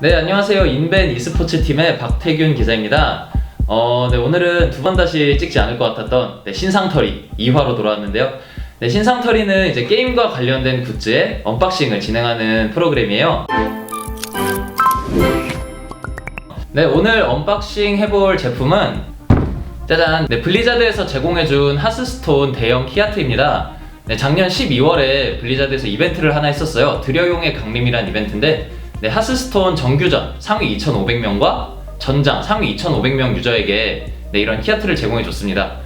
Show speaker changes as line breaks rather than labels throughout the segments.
네, 안녕하세요. 인벤 e스포츠 팀의 박태균 기자입니다. 어, 네, 오늘은 두 번 다시 찍지 않을 것 같았던 네, 신상털이 2화로 돌아왔는데요. 네, 신상털이는 이제 게임과 관련된 굿즈의 언박싱을 진행하는 프로그램이에요. 네, 오늘 언박싱 해볼 제품은 짜잔! 네, 블리자드에서 제공해준 하스스톤 대형 키아트입니다. 네, 작년 12월에 블리자드에서 이벤트를 하나 했었어요. 드려용의 강림이란 이벤트인데, 네, 하스스톤 정규전 상위 2,500명과 전장 상위 2,500명 유저에게 네, 이런 키아트를 제공해 줬습니다.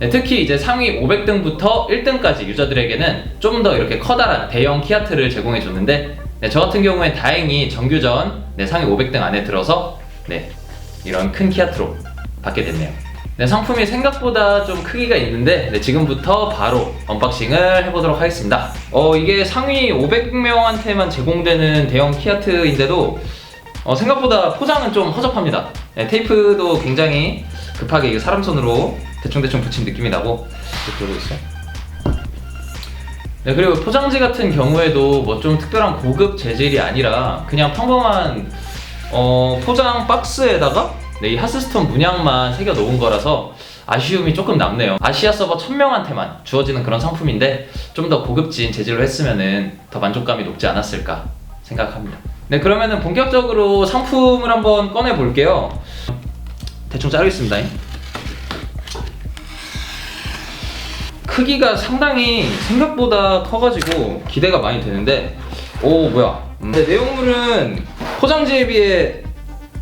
네, 특히 이제 상위 500등부터 1등까지 유저들에게는 좀 더 이렇게 커다란 대형 키아트를 제공해 줬는데, 네, 저 같은 경우엔 다행히 정규전 네, 상위 500등 안에 들어서 네, 이런 큰 키아트로 받게 됐네요. 네, 상품이 생각보다 좀 크기가 있는데 네, 지금부터 바로 언박싱을 해보도록 하겠습니다. 어, 이게 상위 500명한테만 제공되는 대형 키아트인데도 어, 생각보다 포장은 좀 허접합니다. 네, 테이프도 굉장히 급하게 이게 사람 손으로 대충대충 붙인 느낌이 나고 들고 있어요. 네, 그리고 포장지 같은 경우에도 뭐 좀 특별한 고급 재질이 아니라 그냥 평범한 어, 포장 박스에다가 네, 이 하스스톤 문양만 새겨 놓은 거라서 아쉬움이 조금 남네요. 아시아 서버 1000명한테만 주어지는 그런 상품인데 좀 더 고급진 재질로 했으면은 더 만족감이 높지 않았을까 생각합니다. 네, 그러면은 본격적으로 상품을 한번 꺼내 볼게요. 대충 자르겠습니다. 크기가 상당히 생각보다 커가지고 기대가 많이 되는데 오 뭐야 음. 네, 내용물은 포장지에 비해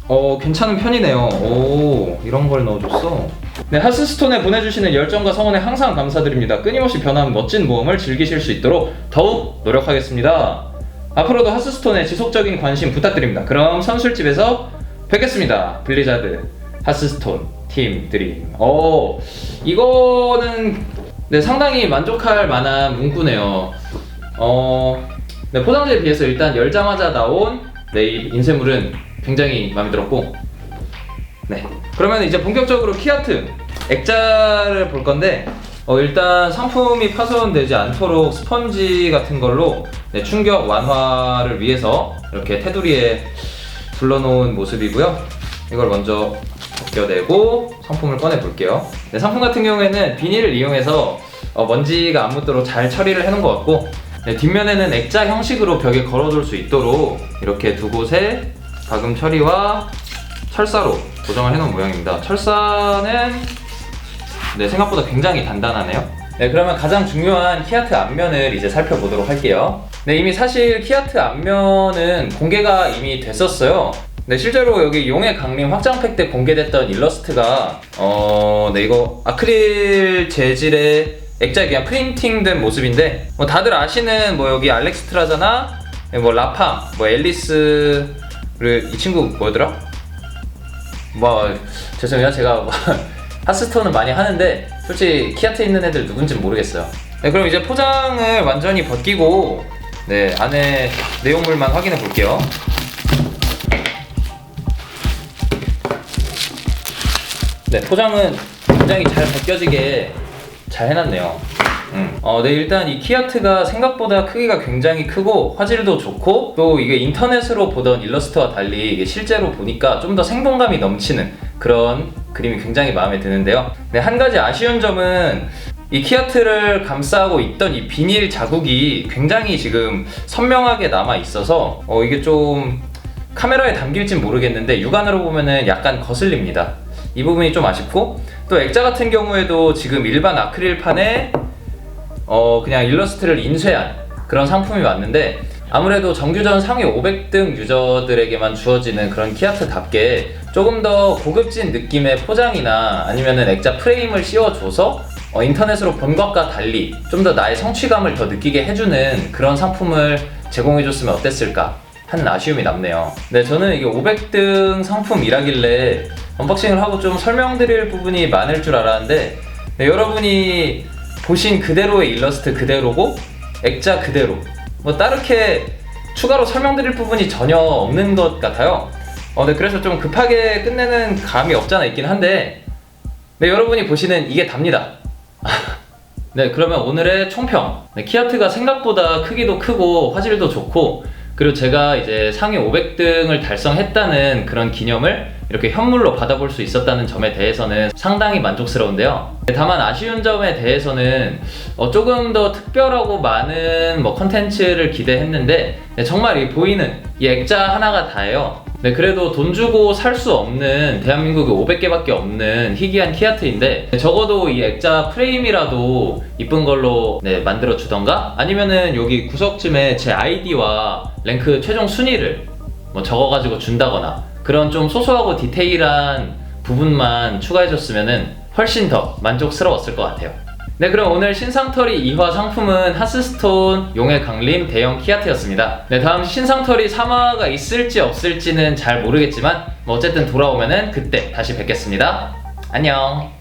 어 괜찮은 편이네요. 오 이런 걸 넣어줬어? 네 하스스톤에 보내주시는 열정과 성원에 항상 감사드립니다. 끊임없이 변하는 멋진 모험을 즐기실 수 있도록 더욱 노력하겠습니다. 앞으로도 하스스톤에 지속적인 관심 부탁드립니다. 그럼 선술집에서 뵙겠습니다. 블리자드 하스스톤 팀 드림. 어 이거는 네, 상당히 만족할 만한 문구네요. 어, 네, 포장지에 비해서 일단 열자마자 나온 네, 이 인쇄물은 굉장히 마음에 들었고, 네. 그러면 이제 본격적으로 키아트 액자를 볼 건데, 어, 일단 상품이 파손되지 않도록 스펀지 같은 걸로 네, 충격 완화를 위해서 이렇게 테두리에 둘러놓은 모습이고요. 이걸 먼저 벗겨내고 상품을 꺼내 볼게요. 네, 상품 같은 경우에는 비닐을 이용해서 어, 먼지가 안 묻도록 잘 처리를 해놓은 것 같고 네, 뒷면에는 액자 형식으로 벽에 걸어둘 수 있도록 이렇게 두 곳에 가금 처리와 철사로 고정을 해놓은 모양입니다. 철사는 네, 생각보다 굉장히 단단하네요. 네, 그러면 가장 중요한 키아트 앞면을 이제 살펴보도록 할게요. 네, 이미 사실 키아트 앞면은 공개가 이미 됐었어요. 네, 실제로 여기 용의 강림 확장팩 때 공개됐던 일러스트가 어, 네, 이거 아크릴 재질의 액자에 그냥 프린팅된 모습인데 뭐 다들 아시는 뭐 여기 알렉스트라잖아, 네, 뭐 라팜, 뭐 앨리스 를이 친구 뭐더라? 뭐 죄송해요 제가 뭐 하스톤은 많이 하는데 솔직히 키아트 있는 애들 누군지 모르겠어요. 네, 그럼 이제 포장을 완전히 벗기고 네 안에 내용물만 확인해 볼게요. 네, 포장은 굉장히 잘 벗겨지게 잘 해놨네요. 음. 어, 네, 일단 이 키아트가 생각보다 크기가 굉장히 크고 화질도 좋고 또 이게 인터넷으로 보던 일러스트와 달리 이게 실제로 보니까 좀 더 생동감이 넘치는 그런 그림이 굉장히 마음에 드는데요. 네, 한 가지 아쉬운 점은 이 키아트를 감싸고 있던 이 비닐 자국이 굉장히 지금 선명하게 남아 있어서 어, 이게 좀 카메라에 담길진 모르겠는데 육안으로 보면은 약간 거슬립니다. 이 부분이 좀 아쉽고 또 액자 같은 경우에도 지금 일반 아크릴판에 어 그냥 일러스트를 인쇄한 그런 상품이 왔는데 아무래도 정규전 상위 500등 유저들에게만 주어지는 그런 키아트답게 조금 더 고급진 느낌의 포장이나 아니면은 액자 프레임을 씌워줘서 어, 인터넷으로 본 것과 달리 좀 더 나의 성취감을 더 느끼게 해주는 그런 상품을 제공해줬으면 어땠을까 하는 아쉬움이 남네요. 네, 저는 이게 500등 상품이라길래 언박싱을 하고 좀 설명드릴 부분이 많을 줄 알았는데 네, 여러분이 보신 그대로의 일러스트 그대로고 액자 그대로 뭐 따르게 추가로 설명드릴 부분이 전혀 없는 것 같아요. 어, 네, 그래서 좀 급하게 끝내는 감이 없잖아 있긴 한데 네, 여러분이 보시는 이게 답니다. 네, 그러면 오늘의 총평. 네, 키아트가 생각보다 크기도 크고 화질도 좋고 그리고 제가 이제 상위 500등을 달성했다는 그런 기념을 이렇게 현물로 받아볼 수 있었다는 점에 대해서는 상당히 만족스러운데요. 다만 아쉬운 점에 대해서는 어, 조금 더 특별하고 많은 뭐 컨텐츠를 기대했는데 네, 정말 이 보이는 이 액자 하나가 다예요. 네, 그래도 돈 주고 살 수 없는 대한민국에 500개밖에 없는 희귀한 키아트인데 적어도 이 액자 프레임이라도 이쁜 걸로 네, 만들어 주던가 아니면은 여기 구석쯤에 제 아이디와 랭크 최종 순위를 뭐 적어가지고 준다거나 그런 좀 소소하고 디테일한 부분만 추가해줬으면은 훨씬 더 만족스러웠을 것 같아요. 네, 그럼 오늘 신상털이 2화 상품은 하스스톤 용의 강림 대형 키아트였습니다. 네, 다음 신상털이 3화가 있을지 없을지는 잘 모르겠지만 뭐 어쨌든 돌아오면은 그때 다시 뵙겠습니다. 안녕.